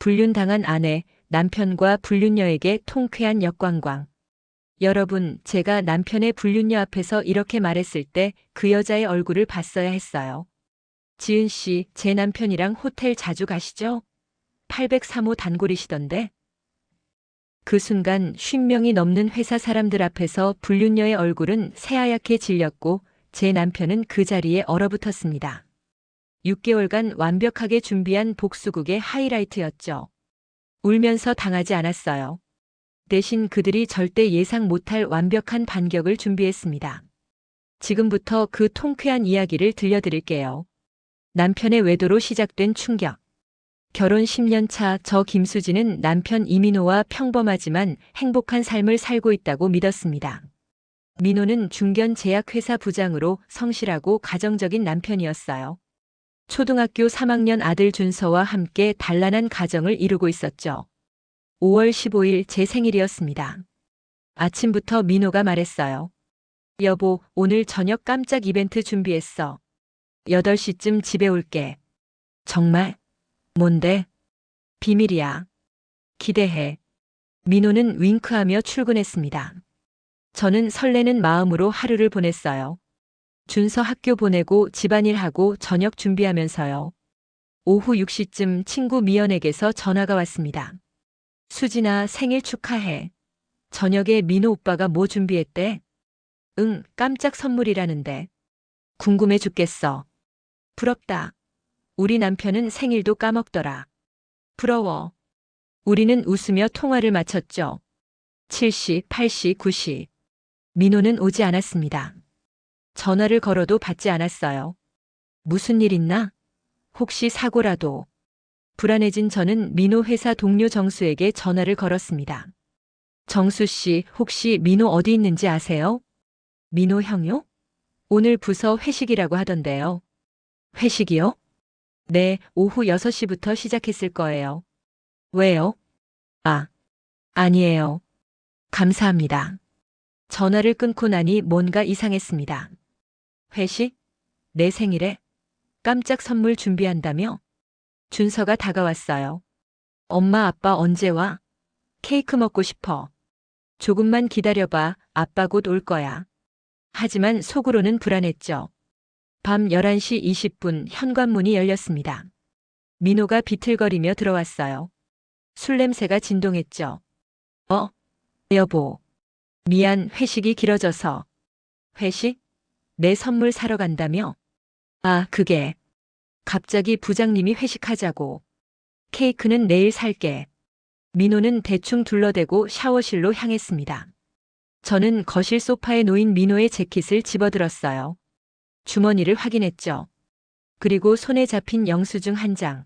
불륜당한 아내, 남편과 불륜녀에게 통쾌한 역광광. 여러분, 제가 남편의 불륜녀 앞에서 이렇게 말했을 때 그 여자의 얼굴을 봤어야 했어요. 지은 씨, 제 남편이랑 호텔 자주 가시죠? 803호 단골이시던데. 그 순간 50명이 넘는 회사 사람들 앞에서 불륜녀의 얼굴은 새하얗게 질렸고 제 남편은 그 자리에 얼어붙었습니다. 6개월간 완벽하게 준비한 복수극의 하이라이트였죠. 울면서 당하지 않았어요. 대신 그들이 절대 예상 못할 완벽한 반격을 준비했습니다. 지금부터 그 통쾌한 이야기를 들려드릴게요. 남편의 외도로 시작된 충격. 결혼 10년 차 저 김수진은 남편 이민호와 평범하지만 행복한 삶을 살고 있다고 믿었습니다. 민호는 중견 제약회사 부장으로 성실하고 가정적인 남편이었어요. 초등학교 3학년 아들 준서와 함께 단란한 가정을 이루고 있었죠. 5월 15일 제 생일이었습니다. 아침부터 민호가 말했어요. 여보, 오늘 저녁 깜짝 이벤트 준비했어. 8시쯤 집에 올게. 정말? 뭔데? 비밀이야. 기대해. 민호는 윙크하며 출근했습니다. 저는 설레는 마음으로 하루를 보냈어요. 준서 학교 보내고 집안일하고 저녁 준비하면서요. 오후 6시쯤 친구 미연에게서 전화가 왔습니다. 수진아 생일 축하해. 저녁에 민호 오빠가 뭐 준비했대? 응, 깜짝 선물이라는데. 궁금해 죽겠어. 부럽다. 우리 남편은 생일도 까먹더라. 부러워. 우리는 웃으며 통화를 마쳤죠. 7시, 8시, 9시. 민호는 오지 않았습니다. 전화를 걸어도 받지 않았어요. 무슨 일 있나? 혹시 사고라도. 불안해진 저는 민호 회사 동료 정수에게 전화를 걸었습니다. 정수 씨, 혹시 민호 어디 있는지 아세요? 민호 형요? 오늘 부서 회식이라고 하던데요. 회식이요? 네, 오후 6시부터 시작했을 거예요. 왜요? 아, 아니에요. 감사합니다. 전화를 끊고 나니 뭔가 이상했습니다. 회식? 내 생일에? 깜짝 선물 준비한다며? 준서가 다가왔어요. 엄마 아빠 언제 와? 케이크 먹고 싶어. 조금만 기다려봐. 아빠 곧 올 거야. 하지만 속으로는 불안했죠. 밤 11시 20분 현관문이 열렸습니다. 민호가 비틀거리며 들어왔어요. 술 냄새가 진동했죠. 어? 여보. 미안, 회식이 길어져서. 회식? 내 선물 사러 간다며? 아, 그게. 갑자기 부장님이 회식하자고. 케이크는 내일 살게. 민호는 대충 둘러대고 샤워실로 향했습니다. 저는 거실 소파에 놓인 민호의 재킷을 집어들었어요. 주머니를 확인했죠. 그리고 손에 잡힌 영수증 한 장.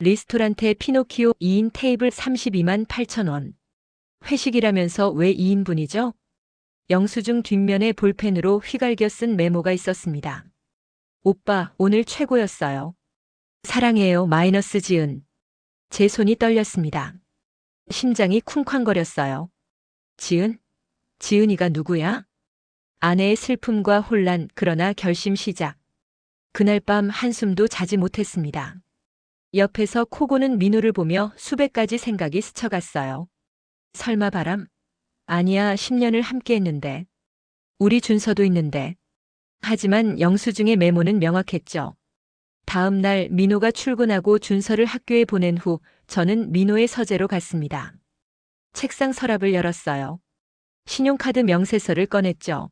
리스토란테 피노키오 2인 테이블 32만 8천 원. 회식이라면서 왜 2인분이죠? 영수증 뒷면에 볼펜으로 휘갈겨 쓴 메모가 있었습니다. 오빠, 오늘 최고였어요. 사랑해요, 마이너스 지은. 제 손이 떨렸습니다. 심장이 쿵쾅거렸어요. 지은? 지은이가 누구야? 아내의 슬픔과 혼란, 그러나 결심 시작. 그날 밤 한숨도 자지 못했습니다. 옆에서 코 고는 민호를 보며 수백 가지 생각이 스쳐갔어요. 설마 바람? 아니야, 10년을 함께 했는데. 우리 준서도 있는데. 하지만 영수증의 메모는 명확했죠. 다음 날 민호가 출근하고 준서를 학교에 보낸 후 저는 민호의 서재로 갔습니다. 책상 서랍을 열었어요. 신용카드 명세서를 꺼냈죠.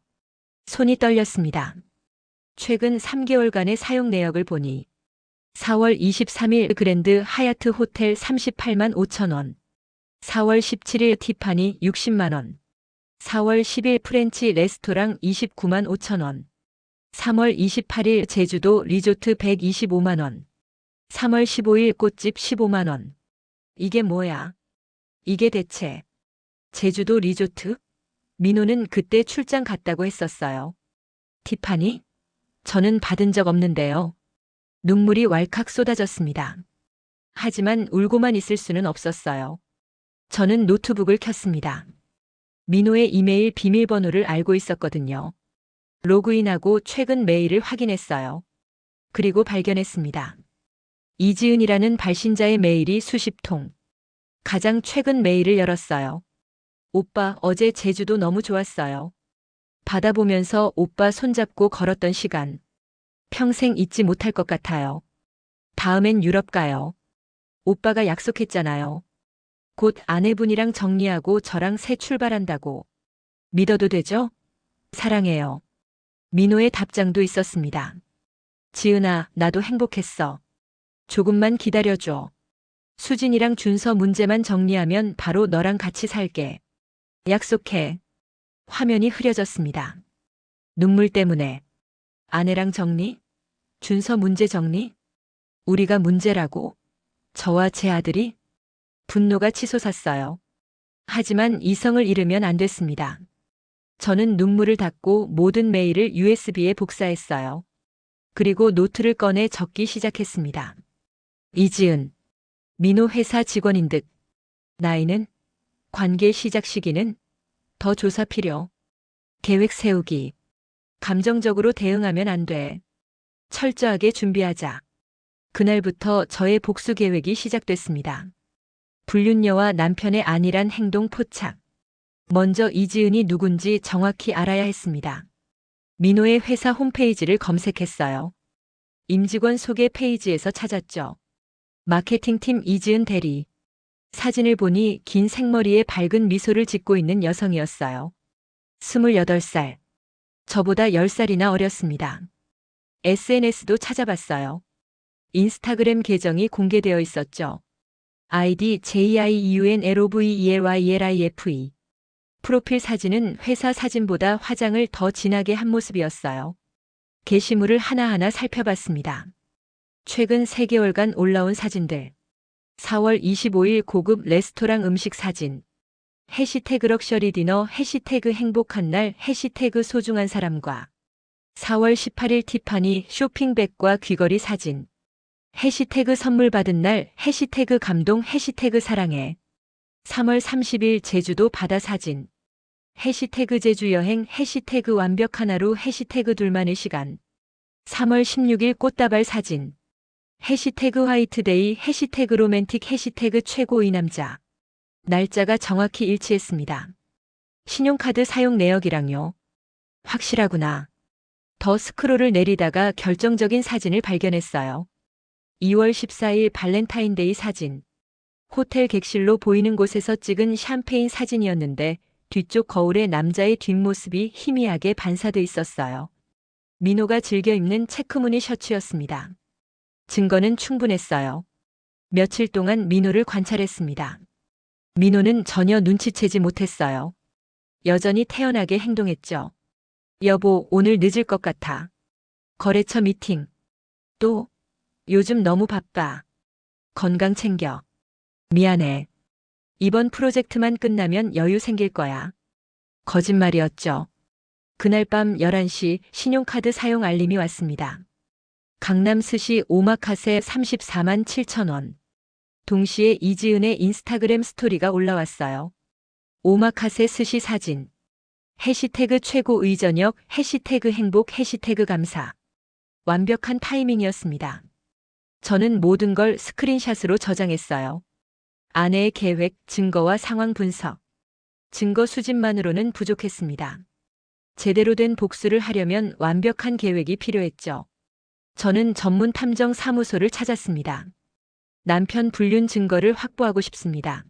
손이 떨렸습니다. 최근 3개월간의 사용 내역을 보니 4월 23일 그랜드 하얏트 호텔 38만 5천 원, 4월 17일 티파니 60만 원, 4월 10일 프렌치 레스토랑 29만 5천 원, 3월 28일 제주도 리조트 125만 원, 3월 15일 꽃집 15만 원. 이게 뭐야? 이게 대체 제주도 리조트? 민호는 그때 출장 갔다고 했었어요. 티파니? 저는 받은 적 없는데요. 눈물이 왈칵 쏟아졌습니다. 하지만 울고만 있을 수는 없었어요. 저는 노트북을 켰습니다. 민호의 이메일 비밀번호를 알고 있었거든요. 로그인하고 최근 메일을 확인했어요. 그리고 발견했습니다. 이지은이라는 발신자의 메일이 수십 통. 가장 최근 메일을 열었어요. 오빠, 어제 제주도 너무 좋았어요. 바다 보면서 오빠 손잡고 걸었던 시간. 평생 잊지 못할 것 같아요. 다음엔 유럽 가요. 오빠가 약속했잖아요. 곧 아내분이랑 정리하고 저랑 새 출발한다고. 믿어도 되죠? 사랑해요. 민호의 답장도 있었습니다. 지은아, 나도 행복했어. 조금만 기다려줘. 수진이랑 준서 문제만 정리하면 바로 너랑 같이 살게. 약속해. 화면이 흐려졌습니다. 눈물 때문에. 아내랑 정리? 준서 문제 정리? 우리가 문제라고? 저와 제 아들이? 분노가 치솟았어요. 하지만 이성을 잃으면 안 됐습니다. 저는 눈물을 닦고 모든 메일을 USB에 복사했어요. 그리고 노트를 꺼내 적기 시작했습니다. 이지은. 민호 회사 직원인 듯. 나이는? 관계 시작 시기는? 더 조사 필요. 계획 세우기. 감정적으로 대응하면 안 돼. 철저하게 준비하자. 그날부터 저의 복수 계획이 시작됐습니다. 불륜녀와 남편의 안일한 행동 포착. 먼저 이지은이 누군지 정확히 알아야 했습니다. 민호의 회사 홈페이지를 검색했어요. 임직원 소개 페이지에서 찾았죠. 마케팅팀 이지은 대리. 사진을 보니 긴 생머리에 밝은 미소를 짓고 있는 여성이었어요. 28살. 저보다 10살이나 어렸습니다. SNS도 찾아봤어요. 인스타그램 계정이 공개되어 있었죠. 아이디 JIUNLOVELYLIFE. 프로필 사진은 회사 사진보다 화장을 더 진하게 한 모습이었어요. 게시물을 하나하나 살펴봤습니다. 최근 3개월간 올라온 사진들. 4월 25일 고급 레스토랑 음식 사진. 해시태그 럭셔리 디너, 해시태그 행복한 날, 해시태그 소중한 사람과 4월 18일 티파니 쇼핑백과 귀걸이 사진. 해시태그 선물 받은 날, 해시태그 감동, 해시태그 사랑해. 3월 30일 제주도 바다 사진. 해시태그 제주 여행, 해시태그 완벽한 하루, 해시태그 둘만의 시간. 3월 16일 꽃다발 사진. 해시태그 화이트데이, 해시태그 로맨틱, 해시태그 최고의 남자. 날짜가 정확히 일치했습니다. 신용카드 사용 내역이랑요. 확실하구나. 더 스크롤을 내리다가 결정적인 사진을 발견했어요. 2월 14일 발렌타인데이 사진. 호텔 객실로 보이는 곳에서 찍은 샴페인 사진이었는데 뒤쪽 거울에 남자의 뒷모습이 희미하게 반사돼 있었어요. 민호가 즐겨 입는 체크무늬 셔츠였습니다. 증거는 충분했어요. 며칠 동안 민호를 관찰했습니다. 민호는 전혀 눈치채지 못했어요. 여전히 태연하게 행동했죠. 여보, 오늘 늦을 것 같아. 거래처 미팅. 또, 요즘 너무 바빠. 건강 챙겨. 미안해. 이번 프로젝트만 끝나면 여유 생길 거야. 거짓말이었죠. 그날 밤 11시 신용카드 사용 알림이 왔습니다. 강남 스시 오마카세 34만 7천 원. 동시에 이지은의 인스타그램 스토리가 올라왔어요. 오마카세 스시 사진. 해시태그 최고의 저녁, 해시태그 행복, 해시태그 감사. 완벽한 타이밍이었습니다. 저는 모든 걸 스크린샷으로 저장했어요. 아내의 계획, 증거와 상황 분석. 증거 수집만으로는 부족했습니다. 제대로 된 복수를 하려면 완벽한 계획이 필요했죠. 저는 전문 탐정 사무소를 찾았습니다. 남편 불륜 증거를 확보하고 싶습니다.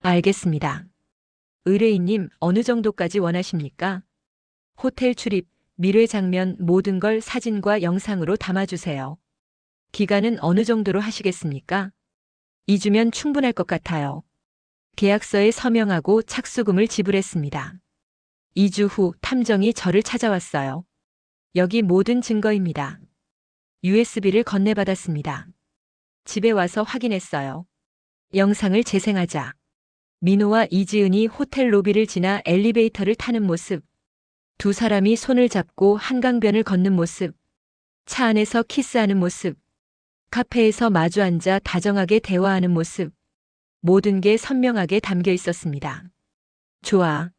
알겠습니다. 의뢰인님, 어느 정도까지 원하십니까? 호텔 출입, 미래 장면 모든 걸 사진과 영상으로 담아주세요. 기간은 어느 정도로 하시겠습니까? 2주면 충분할 것 같아요. 계약서에 서명하고 착수금을 지불했습니다. 2주 후 탐정이 저를 찾아왔어요. 여기 모든 증거입니다. USB를 건네받았습니다. 집에 와서 확인했어요. 영상을 재생하자. 민호와 이지은이 호텔 로비를 지나 엘리베이터를 타는 모습. 두 사람이 손을 잡고 한강변을 걷는 모습. 차 안에서 키스하는 모습. 카페에서 마주 앉아 다정하게 대화하는 모습. 모든 게 선명하게 담겨 있었습니다. 좋아.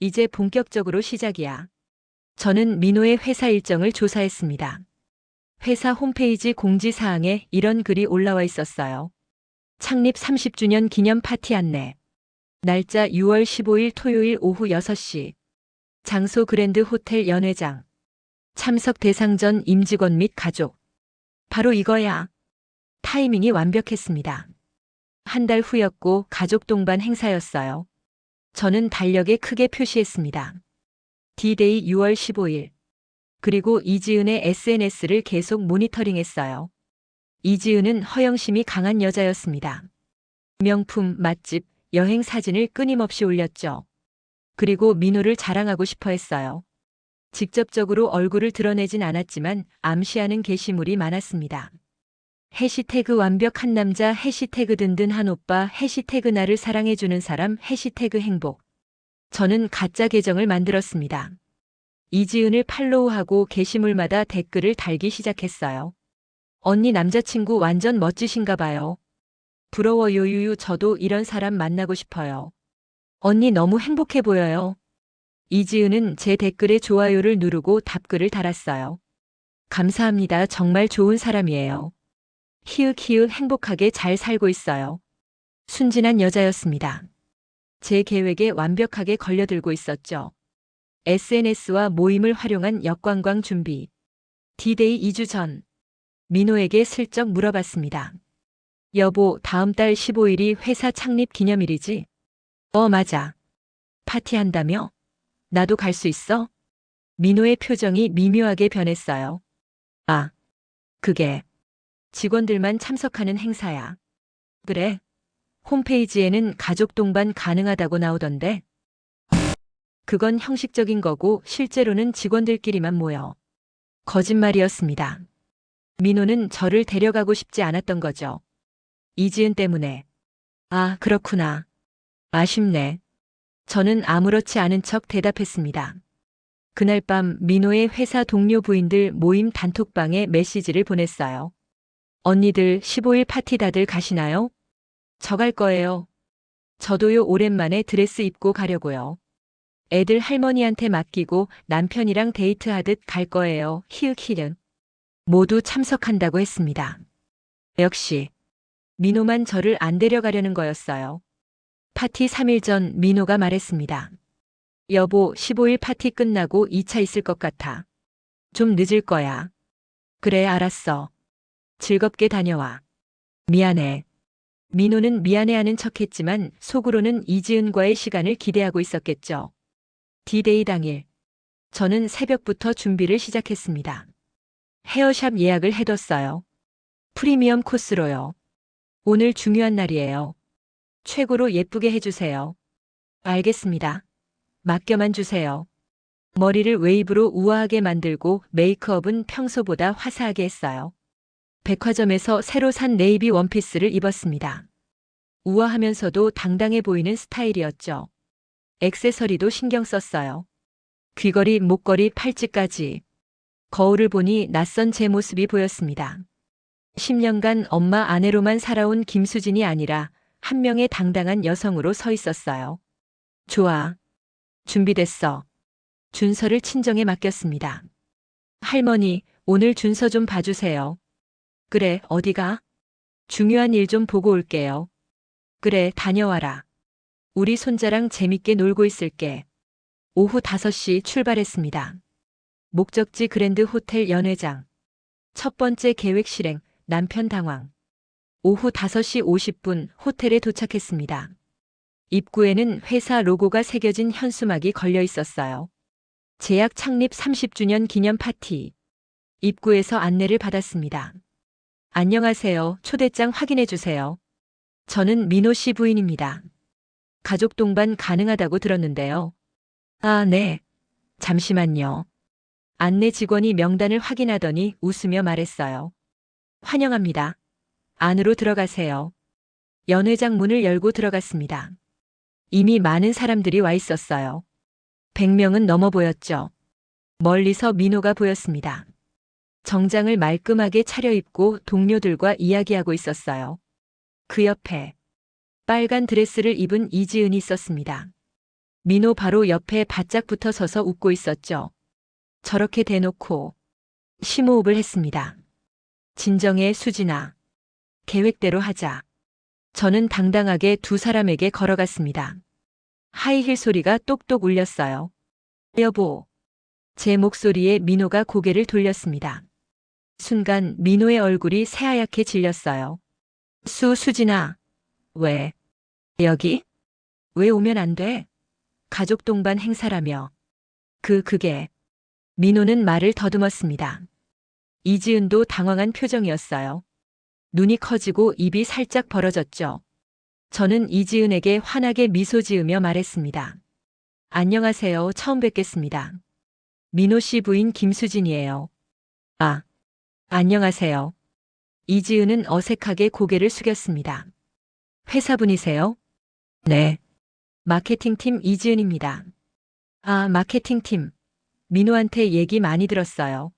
이제 본격적으로 시작이야. 저는 민호의 회사 일정을 조사했습니다. 회사 홈페이지 공지사항에 이런 글이 올라와 있었어요. 창립 30주년 기념 파티 안내. 날짜 6월 15일 토요일 오후 6시. 장소 그랜드 호텔 연회장. 참석 대상 전 임직원 및 가족. 바로 이거야. 타이밍이 완벽했습니다. 한 달 후였고 가족 동반 행사였어요. 저는 달력에 크게 표시했습니다. D-Day 6월 15일. 그리고 이지은의 SNS를 계속 모니터링했어요. 이지은은 허영심이 강한 여자였습니다. 명품, 맛집, 여행 사진을 끊임없이 올렸죠. 그리고 민호를 자랑하고 싶어 했어요. 직접적으로 얼굴을 드러내진 않았지만 암시하는 게시물이 많았습니다. 해시태그 완벽한 남자, 해시태그 든든한 오빠, 해시태그 나를 사랑해주는 사람, 해시태그 행복. 저는 가짜 계정을 만들었습니다. 이지은을 팔로우하고 게시물마다 댓글을 달기 시작했어요. 언니 남자친구 완전 멋지신가 봐요. 부러워요 유유 저도 이런 사람 만나고 싶어요. 언니 너무 행복해 보여요. 이지은은 제 댓글에 좋아요를 누르고 답글을 달았어요. 감사합니다. 정말 좋은 사람이에요. 히읗히읗 행복하게 잘 살고 있어요. 순진한 여자였습니다. 제 계획에 완벽하게 걸려들고 있었죠. SNS와 모임을 활용한 역관광 준비. D-Day 2주 전. 민호에게 슬쩍 물어봤습니다. 여보, 다음 달 15일이 회사 창립 기념일이지? 어, 맞아. 파티한다며? 나도 갈 수 있어? 민호의 표정이 미묘하게 변했어요. 아, 그게 직원들만 참석하는 행사야. 그래. 홈페이지에는 가족 동반 가능하다고 나오던데. 그건 형식적인 거고 실제로는 직원들끼리만 모여. 거짓말이었습니다. 민호는 저를 데려가고 싶지 않았던 거죠. 이지은 때문에. 아, 그렇구나. 아쉽네. 저는 아무렇지 않은 척 대답했습니다. 그날 밤 민호의 회사 동료 부인들 모임 단톡방에 메시지를 보냈어요. 언니들 15일 파티 다들 가시나요? 저 갈 거예요. 저도요 오랜만에 드레스 입고 가려고요. 애들 할머니한테 맡기고 남편이랑 데이트하듯 갈 거예요. 히읗히읗. 모두 참석한다고 했습니다. 역시 민호만 저를 안 데려가려는 거였어요. 파티 3일 전 민호가 말했습니다. 여보, 15일 파티 끝나고 2차 있을 것 같아. 좀 늦을 거야. 그래, 알았어. 즐겁게 다녀와. 미안해. 민호는 미안해하는 척했지만 속으로는 이지은과의 시간을 기대하고 있었겠죠. 디데이 당일. 저는 새벽부터 준비를 시작했습니다. 헤어샵 예약을 해뒀어요. 프리미엄 코스로요. 오늘 중요한 날이에요. 최고로 예쁘게 해주세요. 알겠습니다. 맡겨만 주세요. 머리를 웨이브로 우아하게 만들고 메이크업은 평소보다 화사하게 했어요. 백화점에서 새로 산 네이비 원피스를 입었습니다. 우아하면서도 당당해 보이는 스타일이었죠. 액세서리도 신경 썼어요. 귀걸이, 목걸이, 팔찌까지. 거울을 보니 낯선 제 모습이 보였습니다. 10년간 엄마 아내로만 살아온 김수진이 아니라 한 명의 당당한 여성으로 서 있었어요. 좋아. 준비됐어. 준서를 친정에 맡겼습니다. 할머니, 오늘 준서 좀 봐주세요. 그래, 어디가? 중요한 일 좀 보고 올게요. 그래, 다녀와라. 우리 손자랑 재밌게 놀고 있을게. 오후 5시 출발했습니다. 목적지 그랜드 호텔 연회장. 첫 번째 계획 실행, 남편 당황. 오후 5시 50분 호텔에 도착했습니다. 입구에는 회사 로고가 새겨진 현수막이 걸려 있었어요. 제약 창립 30주년 기념 파티. 입구에서 안내를 받았습니다. 안녕하세요. 초대장 확인해 주세요. 저는 민호 씨 부인입니다. 가족 동반 가능하다고 들었는데요. 아, 네. 잠시만요. 안내 직원이 명단을 확인하더니 웃으며 말했어요. 환영합니다. 안으로 들어가세요. 연회장 문을 열고 들어갔습니다. 이미 많은 사람들이 와 있었어요. 100명은 넘어 보였죠. 멀리서 민호가 보였습니다. 정장을 말끔하게 차려입고 동료들과 이야기하고 있었어요. 그 옆에 빨간 드레스를 입은 이지은이 있었습니다. 민호 바로 옆에 바짝 붙어 서서 웃고 있었죠. 저렇게 대놓고 심호흡을 했습니다. 진정해, 수진아. 계획대로 하자. 저는 당당하게 두 사람에게 걸어갔습니다. 하이힐 소리가 똑똑 울렸어요. 여보. 제 목소리에 민호가 고개를 돌렸습니다. 순간 민호의 얼굴이 새하얗게 질렸어요. 수, 수진아. 왜? 여기? 왜 오면 안 돼? 가족 동반 행사라며. 그, 그게. 민호는 말을 더듬었습니다. 이지은도 당황한 표정이었어요. 눈이 커지고 입이 살짝 벌어졌죠. 저는 이지은에게 환하게 미소 지으며 말했습니다. 안녕하세요. 처음 뵙겠습니다. 민호 씨 부인 김수진이에요. 아, 안녕하세요. 이지은은 어색하게 고개를 숙였습니다. 회사분이세요? 네. 마케팅팀 이지은입니다. 아, 마케팅팀. 민호한테 얘기 많이 들었어요.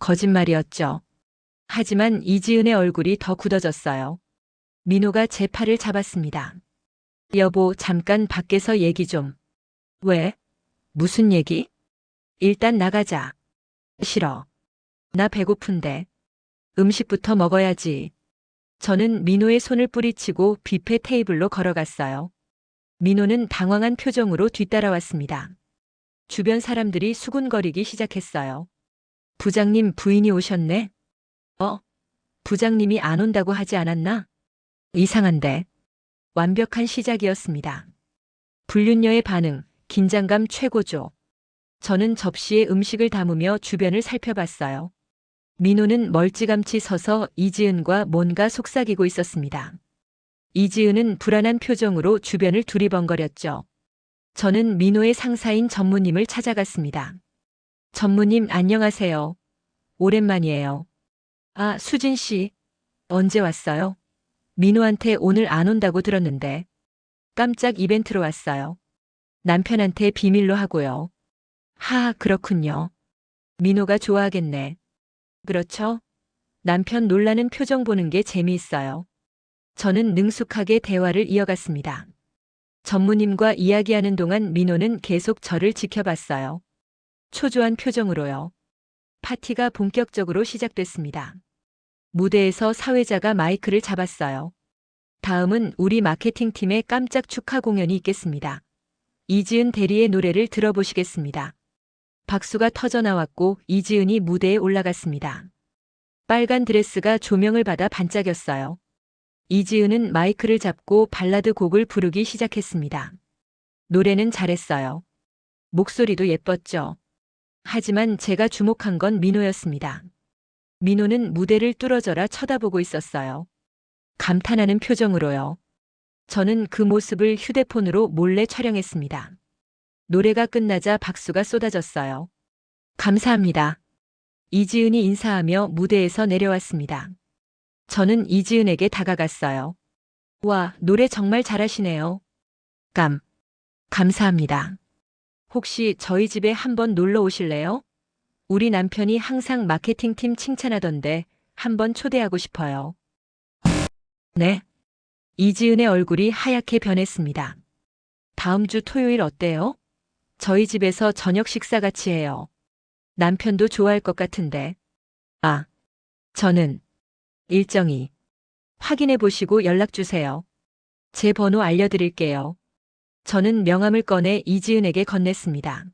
거짓말이었죠. 하지만 이지은의 얼굴이 더 굳어졌어요. 민호가 제 팔을 잡았습니다. 여보, 잠깐 밖에서 얘기 좀. 왜? 무슨 얘기? 일단 나가자. 싫어. 나 배고픈데. 음식부터 먹어야지. 저는 민호의 손을 뿌리치고 뷔페 테이블로 걸어갔어요. 민호는 당황한 표정으로 뒤따라왔습니다. 주변 사람들이 수군거리기 시작했어요. 부장님 부인이 오셨네? 어? 부장님이 안 온다고 하지 않았나? 이상한데. 완벽한 시작이었습니다. 불륜녀의 반응, 긴장감 최고조. 저는 접시에 음식을 담으며 주변을 살펴봤어요. 민호는 멀찌감치 서서 이지은과 뭔가 속삭이고 있었습니다. 이지은은 불안한 표정으로 주변을 두리번거렸죠. 저는 민호의 상사인 전무님을 찾아갔습니다. 전무님 안녕하세요. 오랜만이에요. 아, 수진 씨. 언제 왔어요? 민호한테 오늘 안 온다고 들었는데. 깜짝 이벤트로 왔어요. 남편한테 비밀로 하고요. 하, 그렇군요. 민호가 좋아하겠네. 그렇죠? 남편 놀라는 표정 보는 게 재미있어요. 저는 능숙하게 대화를 이어갔습니다. 전무님과 이야기하는 동안 민호는 계속 저를 지켜봤어요. 초조한 표정으로요. 파티가 본격적으로 시작됐습니다. 무대에서 사회자가 마이크를 잡았어요. 다음은 우리 마케팅팀의 깜짝 축하 공연이 있겠습니다. 이지은 대리의 노래를 들어보시겠습니다. 박수가 터져 나왔고 이지은이 무대에 올라갔습니다. 빨간 드레스가 조명을 받아 반짝였어요. 이지은은 마이크를 잡고 발라드 곡을 부르기 시작했습니다. 노래는 잘했어요. 목소리도 예뻤죠. 하지만 제가 주목한 건 민호였습니다. 민호는 무대를 뚫어져라 쳐다보고 있었어요. 감탄하는 표정으로요. 저는 그 모습을 휴대폰으로 몰래 촬영했습니다. 노래가 끝나자 박수가 쏟아졌어요. 감사합니다. 이지은이 인사하며 무대에서 내려왔습니다. 저는 이지은에게 다가갔어요. 와, 노래 정말 잘하시네요. 감. 감사합니다. 혹시 저희 집에 한번 놀러 오실래요? 우리 남편이 항상 마케팅팀 칭찬하던데 한번 초대하고 싶어요. 네. 이지은의 얼굴이 하얗게 변했습니다. 다음 주 토요일 어때요? 저희 집에서 저녁 식사 같이 해요. 남편도 좋아할 것 같은데. 아, 저는 일정이 확인해 보시고 연락 주세요. 제 번호 알려드릴게요. 저는 명함을 꺼내 이지은에게 건넸습니다.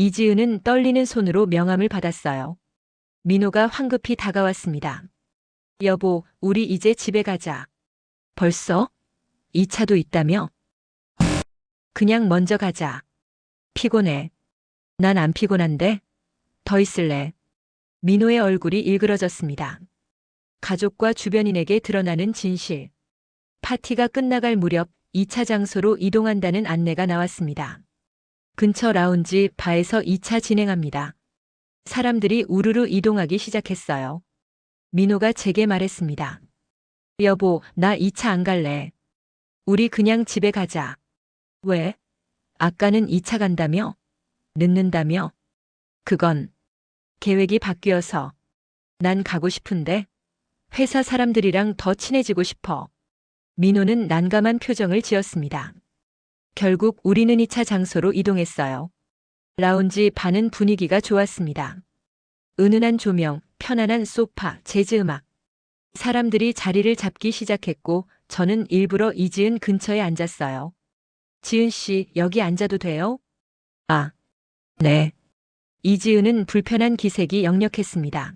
이지은은 떨리는 손으로 명함을 받았어요. 민호가 황급히 다가왔습니다. 여보, 우리 이제 집에 가자. 벌써? 2차도 있다며? 그냥 먼저 가자. 피곤해. 난 안 피곤한데? 더 있을래. 민호의 얼굴이 일그러졌습니다. 가족과 주변인에게 드러나는 진실. 파티가 끝나갈 무렵 2차 장소로 이동한다는 안내가 나왔습니다. 근처 라운지 바에서 2차 진행합니다. 사람들이 우르르 이동하기 시작했어요. 민호가 제게 말했습니다. 여보, 나 2차 안 갈래. 우리 그냥 집에 가자. 왜? 아까는 2차 간다며? 늦는다며? 그건 계획이 바뀌어서 난 가고 싶은데 회사 사람들이랑 더 친해지고 싶어. 민호는 난감한 표정을 지었습니다. 결국 우리는 2차 장소로 이동했어요. 라운지 반은 분위기가 좋았습니다. 은은한 조명, 편안한 소파, 재즈 음악. 사람들이 자리를 잡기 시작했고 저는 일부러 이지은 근처에 앉았어요. 지은 씨, 여기 앉아도 돼요? 아, 네. 이지은은 불편한 기색이 역력했습니다.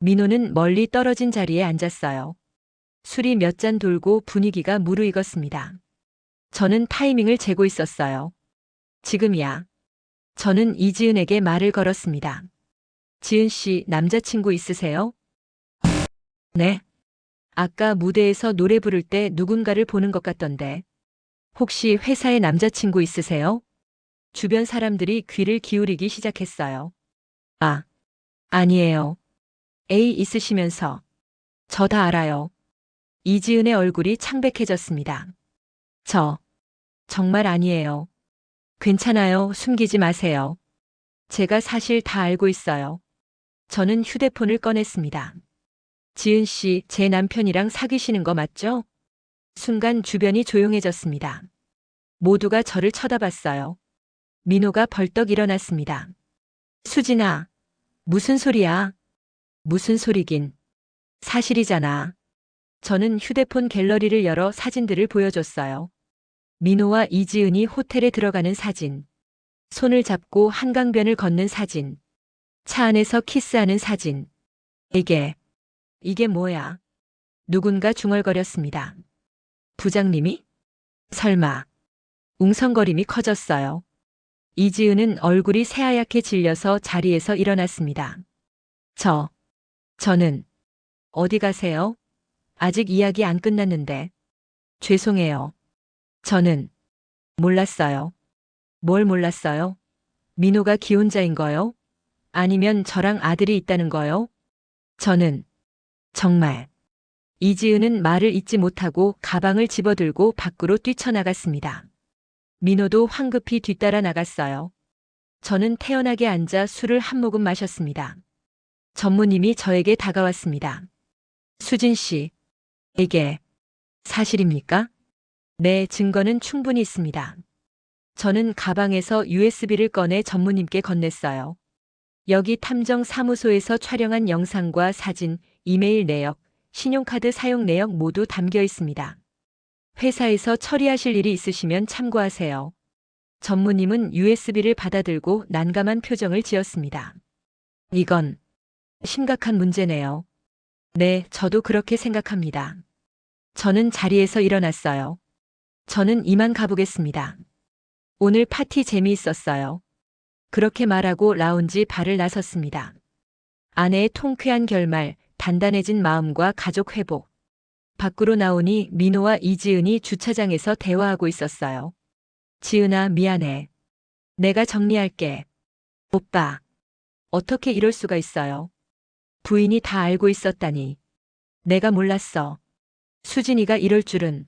민호는 멀리 떨어진 자리에 앉았어요. 술이 몇 잔 돌고 분위기가 무르익었습니다. 저는 타이밍을 재고 있었어요. 지금이야. 저는 이지은에게 말을 걸었습니다. 지은 씨, 남자친구 있으세요? 네. 아까 무대에서 노래 부를 때 누군가를 보는 것 같던데. 혹시 회사에 남자친구 있으세요? 주변 사람들이 귀를 기울이기 시작했어요. 아, 아니에요. A 있으시면서. 저 다 알아요. 이지은의 얼굴이 창백해졌습니다. 저, 정말 아니에요. 괜찮아요. 숨기지 마세요. 제가 사실 다 알고 있어요. 저는 휴대폰을 꺼냈습니다. 지은 씨, 제 남편이랑 사귀시는 거 맞죠? 순간 주변이 조용해졌습니다. 모두가 저를 쳐다봤어요. 민호가 벌떡 일어났습니다. 수진아, 무슨 소리야? 무슨 소리긴. 사실이잖아. 저는 휴대폰 갤러리를 열어 사진들을 보여줬어요. 민호와 이지은이 호텔에 들어가는 사진. 손을 잡고 한강변을 걷는 사진. 차 안에서 키스하는 사진. 이게, 이게 뭐야? 누군가 중얼거렸습니다. 부장님이? 설마. 웅성거림이 커졌어요. 이지은은 얼굴이 새하얗게 질려서 자리에서 일어났습니다. 저, 저는, 어디 가세요? 아직 이야기 안 끝났는데. 죄송해요. 저는, 몰랐어요. 뭘 몰랐어요? 민호가 기혼자인 거요? 아니면 저랑 아들이 있다는 거요? 저는, 정말. 이지은은 말을 잇지 못하고 가방을 집어들고 밖으로 뛰쳐나갔습니다. 민호도 황급히 뒤따라 나갔어요. 저는 태연하게 앉아 술을 한 모금 마셨습니다. 전무님이 저에게 다가왔습니다. 수진 씨, 이게 사실입니까? 네, 증거는 충분히 있습니다. 저는 가방에서 USB를 꺼내 전무님께 건넸어요. 여기 탐정 사무소에서 촬영한 영상과 사진, 이메일 내역, 신용카드 사용 내역 모두 담겨 있습니다. 회사에서 처리하실 일이 있으시면 참고하세요. 전무님은 USB를 받아들고 난감한 표정을 지었습니다. 이건 심각한 문제네요. 네, 저도 그렇게 생각합니다. 저는 자리에서 일어났어요. 저는 이만 가보겠습니다. 오늘 파티 재미있었어요. 그렇게 말하고 라운지 발을 나섰습니다. 아내의 통쾌한 결말, 단단해진 마음과 가족 회복. 밖으로 나오니 민호와 이지은이 주차장에서 대화하고 있었어요. 지은아, 미안해. 내가 정리할게. 오빠. 어떻게 이럴 수가 있어요? 부인이 다 알고 있었다니. 내가 몰랐어. 수진이가 이럴 줄은.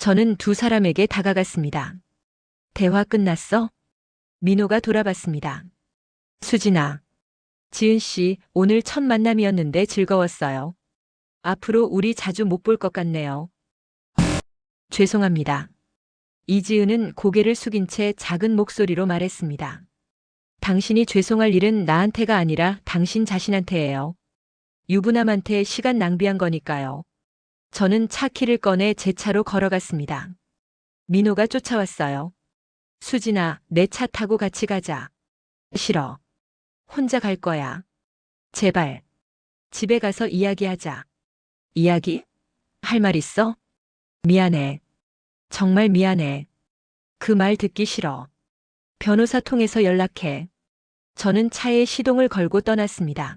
저는 두 사람에게 다가갔습니다. 대화 끝났어? 민호가 돌아봤습니다. 수진아. 지은 씨, 오늘 첫 만남이었는데 즐거웠어요. 앞으로 우리 자주 못 볼 것 같네요. 죄송합니다. 이지은은 고개를 숙인 채 작은 목소리로 말했습니다. 당신이 죄송할 일은 나한테가 아니라 당신 자신한테예요. 유부남한테 시간 낭비한 거니까요. 저는 차 키를 꺼내 제 차로 걸어갔습니다. 민호가 쫓아왔어요. 수진아, 내 차 타고 같이 가자. 싫어. 혼자 갈 거야. 제발. 집에 가서 이야기하자. 이야기? 할 말 있어? 미안해. 정말 미안해. 그 말 듣기 싫어. 변호사 통해서 연락해. 저는 차에 시동을 걸고 떠났습니다.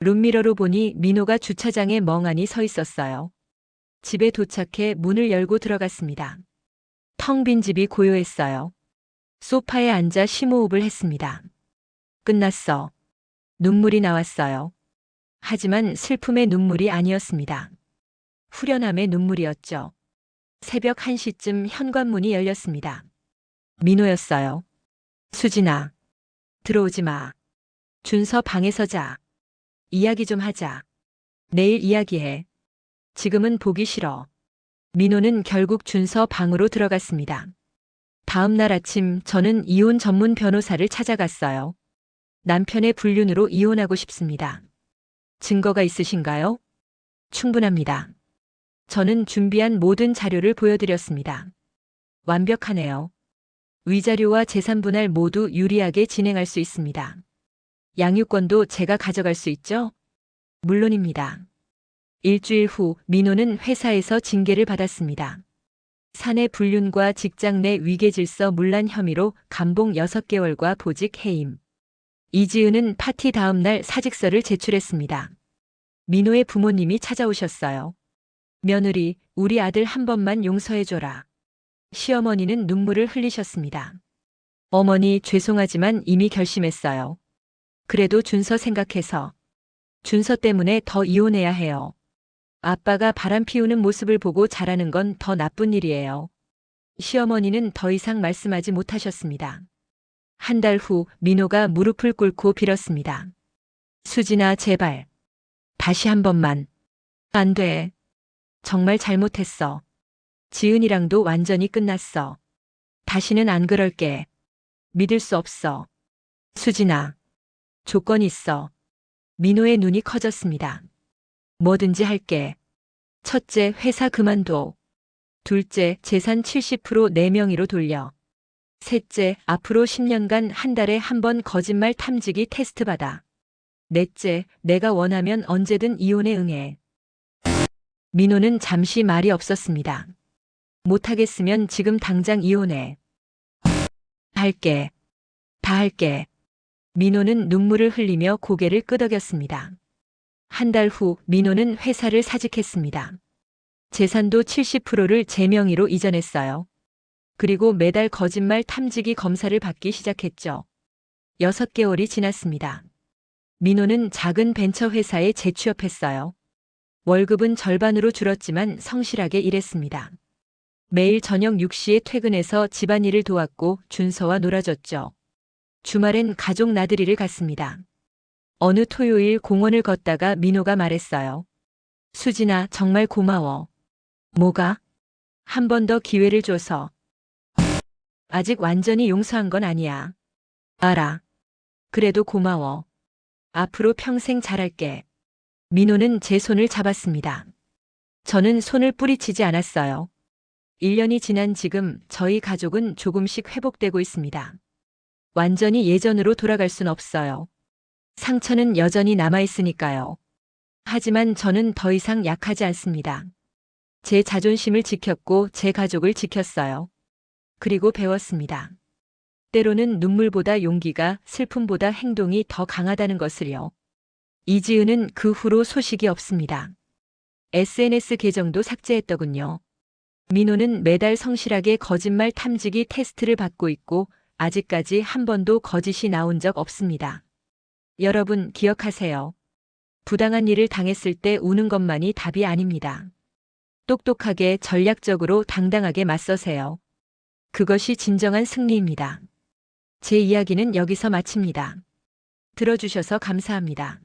룸미러로 보니 민호가 주차장에 멍하니 서 있었어요. 집에 도착해 문을 열고 들어갔습니다. 텅 빈 집이 고요했어요. 소파에 앉아 심호흡을 했습니다. 끝났어. 눈물이 나왔어요. 하지만 슬픔의 눈물이 아니었습니다. 후련함의 눈물이었죠. 새벽 1시쯤 현관문이 열렸습니다. 민호였어요. 수진아. 들어오지 마. 준서 방에서 자. 이야기 좀 하자. 내일 이야기해. 지금은 보기 싫어. 민호는 결국 준서 방으로 들어갔습니다. 다음 날 아침 저는 이혼 전문 변호사를 찾아갔어요. 남편의 불륜으로 이혼하고 싶습니다. 증거가 있으신가요? 충분합니다. 저는 준비한 모든 자료를 보여드렸습니다. 완벽하네요. 위자료와 재산 분할 모두 유리하게 진행할 수 있습니다. 양육권도 제가 가져갈 수 있죠? 물론입니다. 일주일 후 민호는 회사에서 징계를 받았습니다. 사내 불륜과 직장 내 위계 질서 문란 혐의로 감봉 6개월과 보직 해임. 이지은은 파티 다음 날 사직서를 제출했습니다. 민호의 부모님이 찾아오셨어요. 며느리, 우리 아들 한 번만 용서해줘라. 시어머니는 눈물을 흘리셨습니다. 어머니 죄송하지만 이미 결심했어요. 그래도 준서 생각해서. 준서 때문에 더 이혼해야 해요. 아빠가 바람 피우는 모습을 보고 자라는 건 더 나쁜 일이에요. 시어머니는 더 이상 말씀하지 못하셨습니다. 한 달 후 민호가 무릎을 꿇고 빌었습니다. 수진아, 제발. 다시 한 번만. 안 돼. 정말 잘못했어. 지은이랑도 완전히 끝났어. 다시는 안 그럴게. 믿을 수 없어. 수진아. 조건 있어. 민호의 눈이 커졌습니다. 뭐든지 할게. 첫째, 회사 그만둬. 둘째, 재산 70%내 명의로 돌려. 셋째, 앞으로 10년간 한 달에 한 번 거짓말 탐지기 테스트 받아. 넷째, 내가 원하면 언제든 이혼에 응해. 민호는 잠시 말이 없었습니다. 못하겠으면 지금 당장 이혼해. 할게. 다 할게. 민호는 눈물을 흘리며 고개를 끄덕였습니다. 한 달 후 민호는 회사를 사직했습니다. 재산도 70%를 제 명의로 이전했어요. 그리고 매달 거짓말 탐지기 검사를 받기 시작했죠. 6개월이 지났습니다. 민호는 작은 벤처 회사에 재취업했어요. 월급은 절반으로 줄었지만 성실하게 일했습니다. 매일 저녁 6시에 퇴근해서 집안일을 도왔고 준서와 놀아줬죠. 주말엔 가족 나들이를 갔습니다. 어느 토요일 공원을 걷다가 민호가 말했어요. 수진아, 정말 고마워. 뭐가? 한 번 더 기회를 줘서. 아직 완전히 용서한 건 아니야. 알아. 그래도 고마워. 앞으로 평생 잘할게. 민호는 제 손을 잡았습니다. 저는 손을 뿌리치지 않았어요. 1년이 지난 지금 저희 가족은 조금씩 회복되고 있습니다. 완전히 예전으로 돌아갈 순 없어요. 상처는 여전히 남아있으니까요. 하지만 저는 더 이상 약하지 않습니다. 제 자존심을 지켰고 제 가족을 지켰어요. 그리고 배웠습니다. 때로는 눈물보다 용기가 슬픔보다 행동이 더 강하다는 것을요. 이지은은 그 후로 소식이 없습니다. SNS 계정도 삭제했더군요. 민호는 매달 성실하게 거짓말 탐지기 테스트를 받고 있고 아직까지 한 번도 거짓이 나온 적 없습니다. 여러분 기억하세요. 부당한 일을 당했을 때 우는 것만이 답이 아닙니다. 똑똑하게 전략적으로 당당하게 맞서세요. 그것이 진정한 승리입니다. 제 이야기는 여기서 마칩니다. 들어주셔서 감사합니다.